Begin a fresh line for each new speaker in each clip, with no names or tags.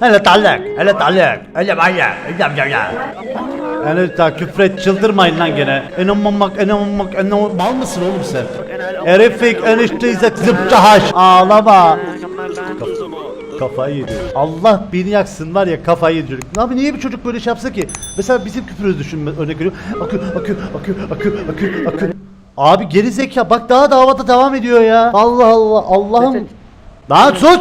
Hele tallak, hele tallak, hele manyak, hele manyak. Yani ta küfret çıldırmayın lan gene. Enamamak, enamamak, enamamak. Mal mısın oğlum sen? Erefik enişteyse zıpçahaş. Ağlama. Kafayı yedi. Allah beni yaksın var ya kafayı yedi çocuk. Abi niye bir çocuk böyle şey yapsa ki? Mesela bizim küfürümüzü düşünme örnek veriyorum. Akü, akü, akü, akü, akü, akü. Abi geri zeka bak daha davada devam ediyor ya. Allah Allah Allah'ım. Lan sus.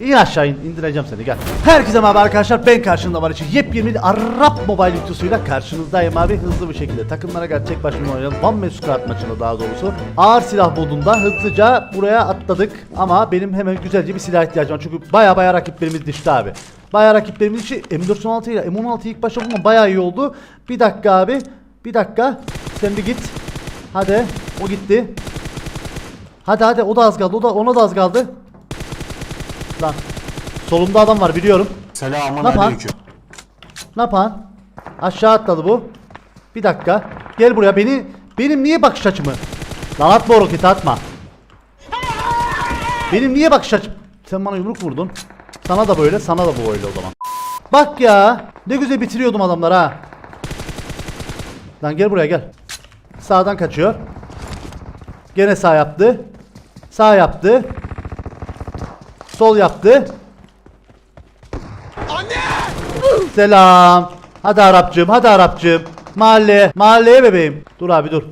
İn aşağı in, indireceğim seni gel. Herkese merhaba arkadaşlar ben karşımda var için yepyeni Arap Mobile videosuyla karşınızdayım abi hızlı bir şekilde takımlara gerçek başvurma oynayalım. One Man Squad maçında daha doğrusu. Ağır silah modunda hızlıca buraya atladık ama benim hemen güzelce bir silah ihtiyacım var çünkü baya baya rakiplerimiz düştü abi. Baya rakiplerimiz için M416 ile M16 ilk başta bulmam baya iyi oldu. Bir dakika abi bir dakika sen bir git. Hadi o gitti. Hadi hadi o da az kaldı o da ona da az kaldı. Lan. Solumda adam var biliyorum.
Selamun
Ne yapan?
aleyküm.
Ne yapan? Aşağı atladı bu. Bir dakika. Gel buraya beni. Benim niye bakış açımı? Lan atma o roketi atma. Benim niye bakış açım? Sen bana yumruk vurdun. Sana da böyle, sana da bu böyle o zaman. Bak ya. Ne güzel bitiriyordum adamlar ha. Lan gel buraya gel. Sağdan kaçıyor. Gene sağ yaptı. Sağ yaptı. Sol yaptı. Selam. Hadi Arapçım, hadi Arapçım. Mahalle, mahalleye bebeğim. Dur abi dur.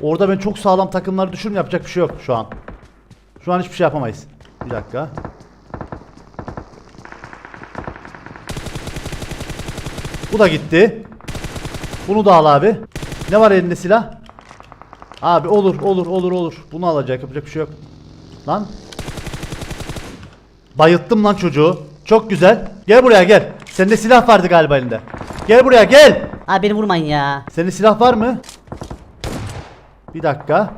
Orada ben çok sağlam takımları düşürüm yapacak bir şey yok şu an. Şu an hiçbir şey yapamayız. Bir dakika. Bu da gitti. Bunu da al abi. Ne var elinde silah? Abi olur olur olur olur. Bunu alacak yapacak bir şey yok. Lan. Bayılttım lan çocuğu. Çok güzel. Gel buraya gel. Sende silah vardı galiba elinde. Gel buraya gel.
Abi beni vurmayın ya.
Sende silah var mı? Bir dakika.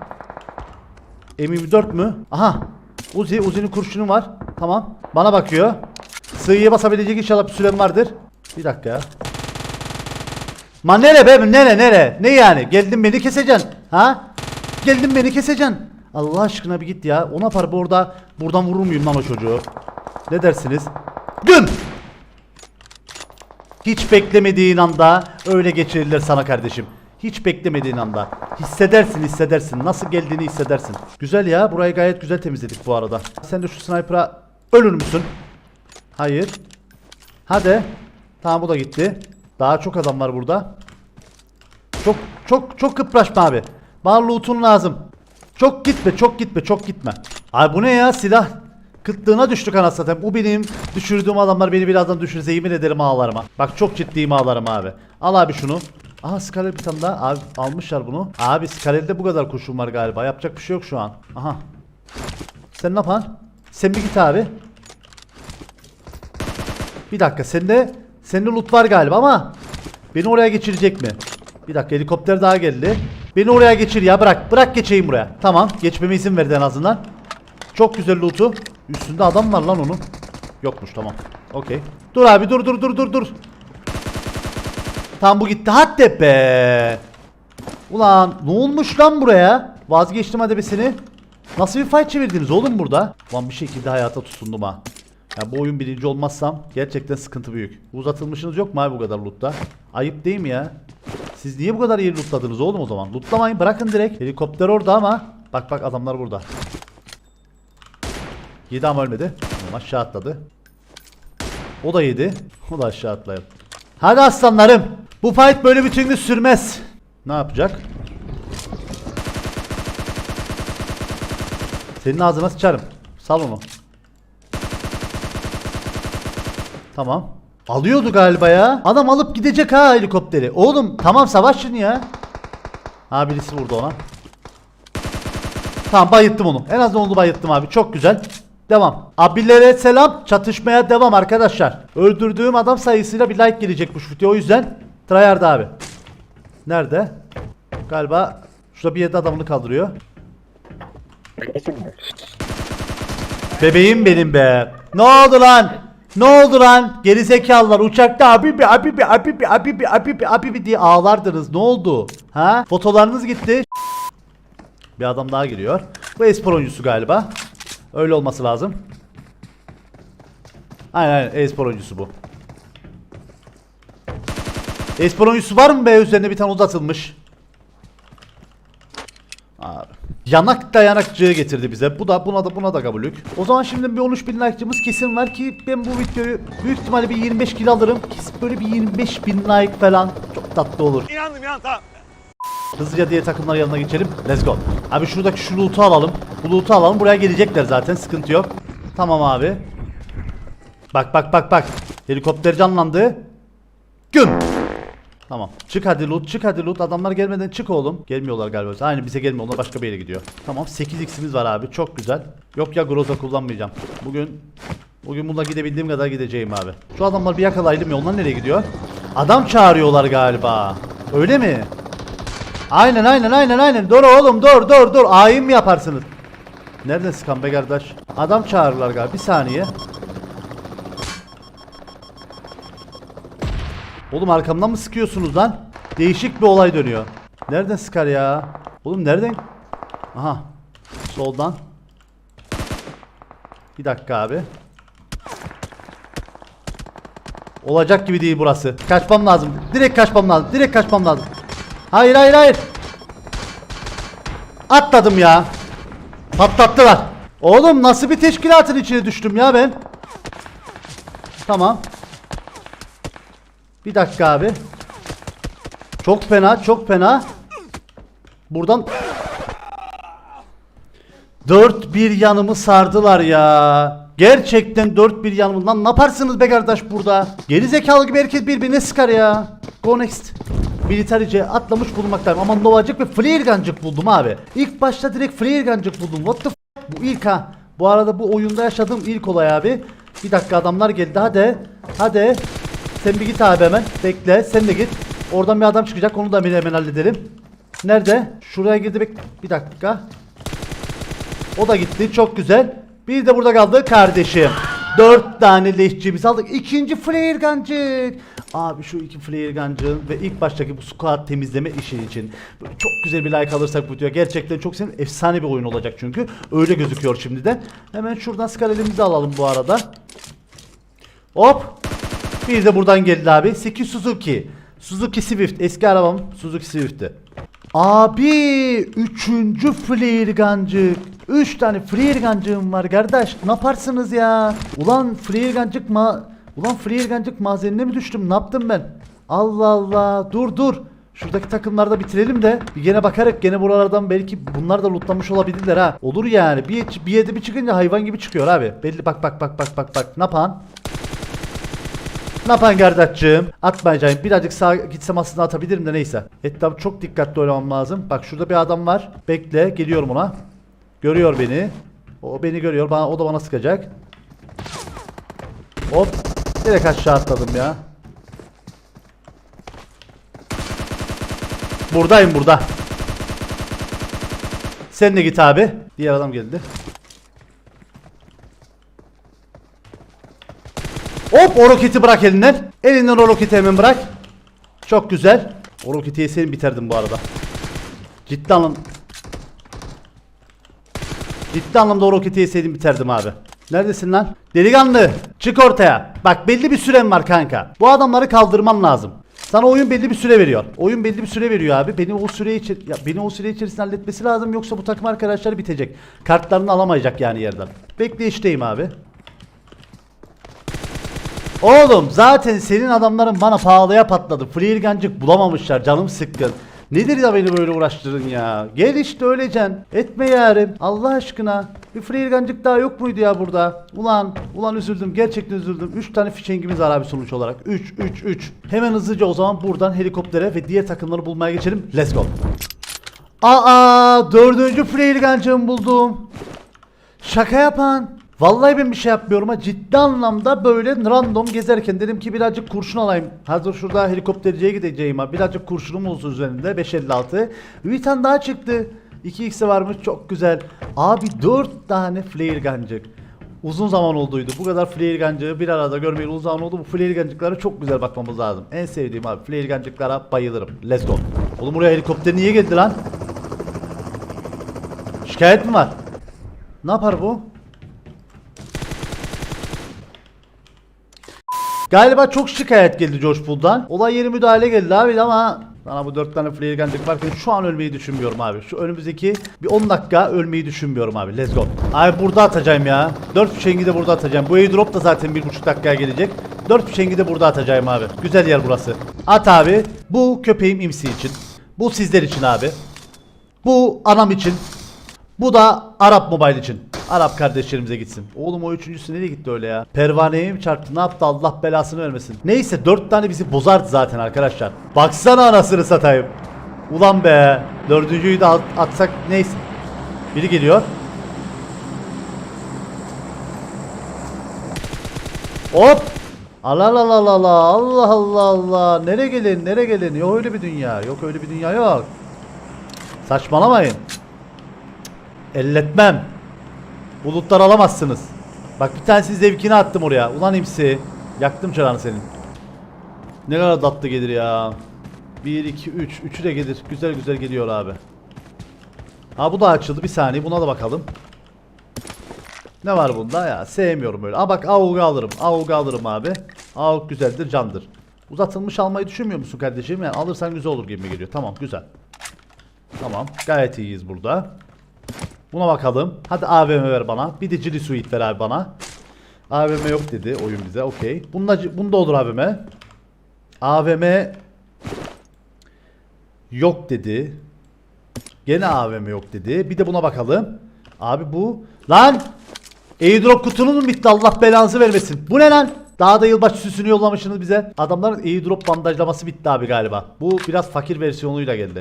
M24 mü? Aha. Uzi, Uzi'nin kurşunu var. Tamam. Bana bakıyor. Sığıya basabilecek inşallah bir süren vardır. Bir dakika ya. Ma nere be? Nere nere? Ne yani? Geldin beni keseceksin. Ha? Geldin beni keseceksin. Allah aşkına bir git ya. Ona par burada buradan vurur muyum lan o çocuğu? Ne dersiniz? Güm! Hiç beklemediğin anda öyle geçirirler sana kardeşim. Hiç beklemediğin anda. Hissedersin hissedersin. Nasıl geldiğini hissedersin. Güzel ya. Burayı gayet güzel temizledik bu arada. Sen de şu sniper'a ölür müsün? Hayır. Hadi. Tamam bu da gitti. Daha çok adam var burada. Çok çok çok kıpraşma abi. Bana loot'un lazım. Çok gitme, çok gitme, çok gitme. Abi bu ne ya? Silah kıtlığına düştük anasını. Bu benim düşürdüğüm adamlar beni birazdan düşürse yemin ederim ağlarıma. Bak çok ciddiyim ağlarım abi. Al abi şunu. Aha Skarel bir tane daha. Abi almışlar bunu. Abi Skarel'de bu kadar kurşun var galiba. Yapacak bir şey yok şu an. Aha. Sen ne yapan? Sen bir git abi. Bir dakika sende sende loot var galiba ama beni oraya geçirecek mi? Bir dakika helikopter daha geldi. Beni oraya geçir ya bırak. Bırak geçeyim buraya. Tamam geçmeme izin verdi en azından. Çok güzel loot'u. Üstünde adam var lan onun. Yokmuş tamam. Okey. Dur abi dur dur dur dur dur. Tamam bu gitti. Hadi be. Ulan ne olmuş lan buraya? Vazgeçtim hadebesini. Nasıl bir fight çevirdiniz oğlum burada? Ulan bir şekilde hayata tutundum ha. Ya bu oyun birinci olmazsam gerçekten sıkıntı büyük. Uzatılmışınız yok mu abi bu kadar lootta? Ayıp değil mi ya? Siz niye bu kadar yeri lootladınız oğlum o zaman? Lootlamayın bırakın direkt. Helikopter orada ama. Bak bak adamlar burada. Yedi ölmedi. Aşağı atladı. O da yedi. O da aşağı atlayıp. Hadi aslanlarım. Bu fight böyle bütün gün sürmez. Ne yapacak? Senin ağzına sıçarım. Sal onu. Tamam. Alıyordu galiba ya. Adam alıp gidecek ha helikopteri. Oğlum tamam savaşın ya. Ha birisi vurdu ona. Tamam bayıttım onu. En azından onu bayıttım abi. Çok güzel. Devam. Abilere selam. Çatışmaya devam arkadaşlar. Öldürdüğüm adam sayısıyla bir like gelecek bu video. O yüzden tryhard abi. Nerede? Galiba şurada bir yerde adamını kaldırıyor. Bebeğim benim be. Ne oldu lan? Ne oldu lan? Gerizekalılar uçakta abi bir abi bir abi bir abi bir abi bir abi bir diye ağlardınız. Ne oldu? Ha? Fotolarınız gitti. Bir adam daha geliyor. Bu espor oyuncusu galiba. Öyle olması lazım. Aynen aynen e-spor oyuncusu bu. E-spor oyuncusu var mı be üzerine bir tane uzatılmış. Abi. Yanak dayanakçığı getirdi bize. Bu da buna da buna da kabulük. O zaman şimdi bir 13 bin like'cımız kesin var ki ben bu videoyu büyük ihtimalle bir 25 kilo alırım. Kesin böyle bir 25 bin like falan çok tatlı olur.
İnandım ya tamam.
Hızlıca diğer takımlar yanına geçelim. Let's go. Abi şuradaki şu loot'u alalım. Bu loot'u alalım. Buraya gelecekler zaten. Sıkıntı yok. Tamam abi. Bak bak bak bak. Helikopter canlandı. Gün. Tamam. Çık hadi loot. Çık hadi loot. Adamlar gelmeden çık oğlum. Gelmiyorlar galiba. Aynı bize gelmiyor. Onlar başka bir yere gidiyor. Tamam. 8x'imiz var abi. Çok güzel. Yok ya Groza kullanmayacağım. Bugün Bugün bununla gidebildiğim kadar gideceğim abi. Şu adamlar bir yakalaydım ya. Onlar nereye gidiyor? Adam çağırıyorlar galiba. Öyle mi? Aynen aynen aynen aynen. Dur oğlum dur dur dur. Ayin mi yaparsınız? Nereden sıkan be kardeş? Adam çağırırlar galiba. Bir saniye. Oğlum arkamdan mı sıkıyorsunuz lan? Değişik bir olay dönüyor. Nereden sıkar ya? Oğlum nereden? Aha. Soldan. Bir dakika abi. Olacak gibi değil burası. Kaçmam lazım. Direkt kaçmam lazım. Direkt kaçmam lazım. Hayır hayır hayır. Atladım ya. Patlattılar. Oğlum nasıl bir teşkilatın içine düştüm ya ben. Tamam. Bir dakika abi. Çok fena, çok fena. Buradan Dört bir yanımı sardılar ya. Gerçekten dört bir yanımdan ne yaparsınız be kardeş burada? Geri zekalı gibi herkes birbirine sıkar ya. Go next. Militarice atlamış bulunmaktayım ama Novacık ve Flare Gun'cık buldum abi. İlk başta direkt Flare Gun'cık buldum. What the f bu ilk ha. Bu arada bu oyunda yaşadığım ilk olay abi. Bir dakika adamlar geldi hadi. Hadi. Sen bir git abi hemen. Bekle sen de git. Oradan bir adam çıkacak onu da hemen halledelim. Nerede? Şuraya girdi bek. Bir dakika. O da gitti. Çok güzel. Bir de burada kaldı kardeşim. Dört tane leşçimizi aldık. İkinci flare gun'cık. Abi şu iki flare gun'cığın ve ilk baştaki bu squad temizleme işi için böyle çok güzel bir like alırsak bu diyor. Gerçekten çok sevim. Efsane bir oyun olacak çünkü. Öyle gözüküyor şimdiden. Hemen şuradan skalelimizi alalım bu arada. Hop. Bir de buradan geldi abi. 8 Suzuki. Suzuki Swift. Eski arabam Suzuki Swift'ti. Abi üçüncü flare gun'cık. Üç tane flare gun'cığım var kardeş. Ne yaparsınız ya? Ulan flare gun'cık ma... Ulan flare gun'cık mazenine mi düştüm? Ne yaptım ben? Allah Allah. Dur dur. Şuradaki takımlarda bitirelim de bir gene bakarak gene buralardan belki bunlar da lootlamış olabilirler ha. Olur yani. Bir, bir yerde bir çıkınca hayvan gibi çıkıyor abi. Belli bak bak bak bak bak bak. Ne yapan? Ne yapan kardeşciğim? Atmayacağım. Birazcık sağa gitsem aslında atabilirim de neyse. Etrafı çok dikkatli oynamam lazım. Bak şurada bir adam var. Bekle. Geliyorum ona. Görüyor beni. O beni görüyor. Bana, o da bana sıkacak. Hop. Direkt aşağı atladım ya. Buradayım burada. Sen de git abi. Diğer adam geldi. O roketi bırak elinden. Elinden o roketi hemen bırak. Çok güzel. O roketi yeseydim biterdim bu arada. Ciddi anlam... Ciddi anlamda o roketi yeseydim biterdim abi. Neredesin lan? Delikanlı çık ortaya. Bak belli bir süren var kanka. Bu adamları kaldırman lazım. Sana oyun belli bir süre veriyor. Oyun belli bir süre veriyor abi. Beni o süre içi ya beni o süre içerisinde halletmesi lazım yoksa bu takım arkadaşları bitecek. Kartlarını alamayacak yani yerden. Bekleyişteyim abi. Oğlum zaten senin adamların bana pahalıya patladı. Free gancık bulamamışlar. Canım sıkkın. Nedir ya beni böyle uğraştırın ya? Gel işte öleceksin. Etme yarim. Allah aşkına. Bir free gancık daha yok muydu ya burada? Ulan, ulan üzüldüm. Gerçekten üzüldüm. 3 tane fişengimiz var abi sonuç olarak. 3, 3, 3. Hemen hızlıca o zaman buradan helikoptere ve diğer takımları bulmaya geçelim. Let's go. Aa, dördüncü free gancığımı buldum. Şaka yapan. Vallahi ben bir şey yapmıyorum ha ciddi anlamda böyle random gezerken dedim ki birazcık kurşun alayım. Hazır şurada helikopterciye gideceğim ha. Birazcık kurşunum olsun üzerinde 556. Bir tane daha çıktı. 2x'i varmış çok güzel. Abi 4 tane flare gun'cık. Uzun zaman olduydu. Bu kadar flare gun'cığı bir arada görmeyeli uzun zaman oldu. Bu flare gun'cıklara çok güzel bakmamız lazım. En sevdiğim abi flare gun'cıklara bayılırım. Let's go. Oğlum buraya helikopter niye geldi lan? Şikayet mi var? Ne yapar bu? Galiba çok şikayet geldi George Pool'dan. Olay yeri müdahale geldi abi ama bana bu dört tane flare gun'cık varken şu an ölmeyi düşünmüyorum abi. Şu önümüzdeki bir 10 dakika ölmeyi düşünmüyorum abi. Let's go. Abi burada atacağım ya. 4 fişengi de burada atacağım. Bu airdrop da zaten 1,5 dakikaya gelecek. 4 fişengi de burada atacağım abi. Güzel yer burası. At abi. Bu köpeğim imsi için. Bu sizler için abi. Bu anam için. Bu da Arap Mobile için. Arap kardeşlerimize gitsin. Oğlum o üçüncüsü nereye gitti öyle ya? Pervaneye mi çarptı? Ne yaptı? Allah belasını vermesin. Neyse dört tane bizi bozardı zaten arkadaşlar. Baksana anasını satayım. Ulan be. Dördüncüyü de at- atsak neyse. Biri geliyor. Hop. Allah Allah Allah Allah Allah Allah Allah nereye gelin nereye gelin yok öyle bir dünya yok öyle bir dünya yok saçmalamayın elletmem bulutlar alamazsınız bak bir tanesi zevkini attım oraya ulan hepsi yaktım çırağını senin ne kadar tatlı gelir ya 1 2 3 üçü de gelir güzel güzel geliyor abi ha bu da açıldı bir saniye buna da bakalım ne var bunda ya? Sevmiyorum böyle. Aa bak AUG alırım. AUG alırım abi. AUG güzeldir, candır. Uzatılmış almayı düşünmüyor musun kardeşim? Yani alırsan güzel olur gibi geliyor. Tamam, güzel. Tamam, gayet iyiyiz burada. Buna bakalım. Hadi AVM ver bana. Bir de Cili Suite ver abi bana. AVM yok dedi oyun bize. Okey. Bunda, bunda olur AVM. AVM yok dedi. Gene AVM yok dedi. Bir de buna bakalım. Abi bu. Lan! Airdrop kutunun bitti Allah belanızı vermesin. Bu ne lan? Daha da yılbaşı süsünü yollamışsınız bize. Adamların airdrop bandajlaması bitti abi galiba. Bu biraz fakir versiyonuyla geldi.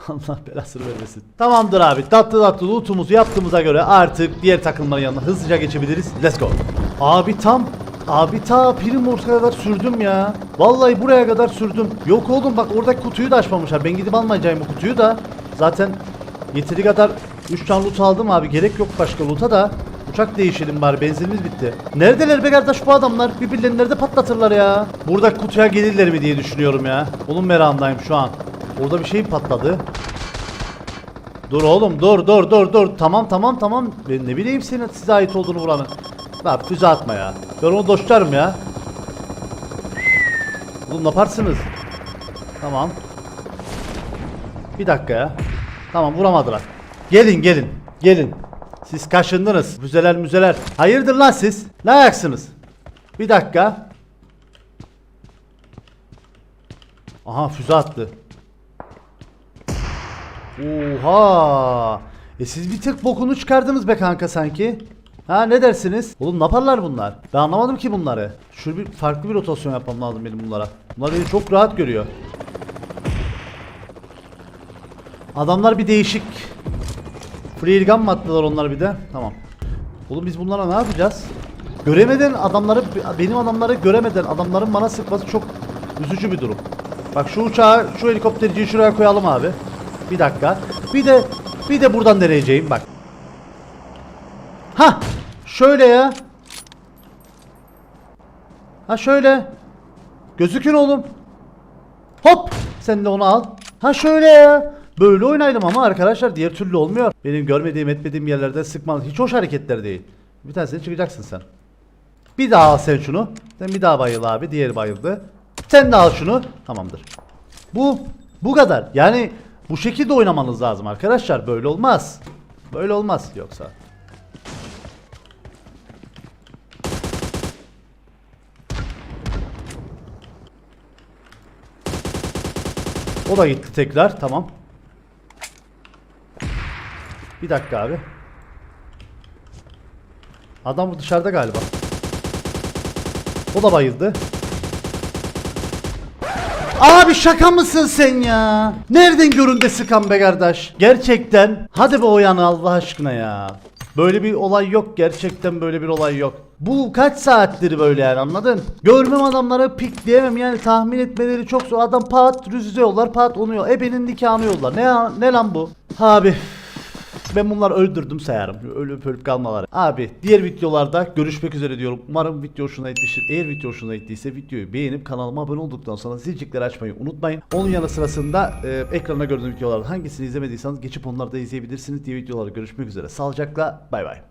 Allah belasını vermesin. Tamamdır abi. Tatlı tatlı lootumuzu yaptığımıza göre artık diğer takımların yanına hızlıca geçebiliriz. Let's go. Abi tam Abi ta Primors'a kadar sürdüm ya. Vallahi buraya kadar sürdüm. Yok oğlum bak oradaki kutuyu da açmamışlar. Ben gidip almayacağım bu kutuyu da. Zaten yeteri kadar 3 tane loot aldım abi. Gerek yok başka loot'a da. Uçak değişelim bari benzinimiz bitti. Neredeler be kardeş bu adamlar? Birbirlerini nerede patlatırlar ya? Burada kutuya gelirler mi diye düşünüyorum ya. Onun merakındayım şu an. Orada bir şey patladı. Dur oğlum dur dur dur dur. Tamam tamam tamam. Ben ne bileyim senin size ait olduğunu buranın. Bak füze atma ya. Ben onu doşlarım ya. Oğlum ne yaparsınız? Tamam. Bir dakika ya. Tamam vuramadılar. Gelin gelin. Gelin. Siz kaşındınız. Müzeler müzeler. Hayırdır lan siz? Ne ayaksınız? Bir dakika. Aha füze attı. Oha. E siz bir tık bokunu çıkardınız be kanka sanki. Ha ne dersiniz? Oğlum ne yaparlar bunlar? Ben anlamadım ki bunları. Şöyle bir farklı bir rotasyon yapmam lazım benim bunlara. Bunlar beni çok rahat görüyor. Adamlar bir değişik. Free mı attılar onlar bir de? Tamam. Oğlum biz bunlara ne yapacağız? Göremeden adamları, benim adamları göremeden adamların bana sıkması çok üzücü bir durum. Bak şu uçağı, şu helikopterciyi şuraya koyalım abi. Bir dakika. Bir de, bir de buradan deneyeceğim bak. Ha, şöyle ya. Ha şöyle. Gözükün oğlum. Hop! Sen de onu al. Ha şöyle ya. Böyle oynayalım ama arkadaşlar diğer türlü olmuyor. Benim görmediğim etmediğim yerlerden sıkmalı. Hiç hoş hareketler değil. Bir tanesini çıkacaksın sen. Bir daha al sen şunu. Sen bir daha bayıl abi. Diğeri bayıldı. Sen de al şunu. Tamamdır. Bu bu kadar. Yani bu şekilde oynamanız lazım arkadaşlar. Böyle olmaz. Böyle olmaz yoksa. O da gitti tekrar. Tamam. Bir dakika abi. Adam dışarıda galiba. O da bayıldı. Abi şaka mısın sen ya? Nereden göründe sıkan be kardeş? Gerçekten. Hadi be o Allah aşkına ya. Böyle bir olay yok. Gerçekten böyle bir olay yok. Bu kaç saattir böyle yani anladın? Görmem adamlara pik diyemem yani tahmin etmeleri çok zor. Adam pat rüzüze yollar pat onu. Ebenin nikahını yollar. Ne, ne lan bu? Abi ben bunları öldürdüm sayarım. Ölüp ölüp kalmaları. Abi diğer videolarda görüşmek üzere diyorum. Umarım video hoşuna gitmiştir. Eğer video hoşuna gittiyse videoyu beğenip kanalıma abone olduktan sonra zilcikleri açmayı unutmayın. Onun yanı sırasında e, ekranda gördüğünüz videolardan hangisini izlemediyseniz geçip onları da izleyebilirsiniz diye videoları görüşmek üzere. Sağlıcakla bay bay.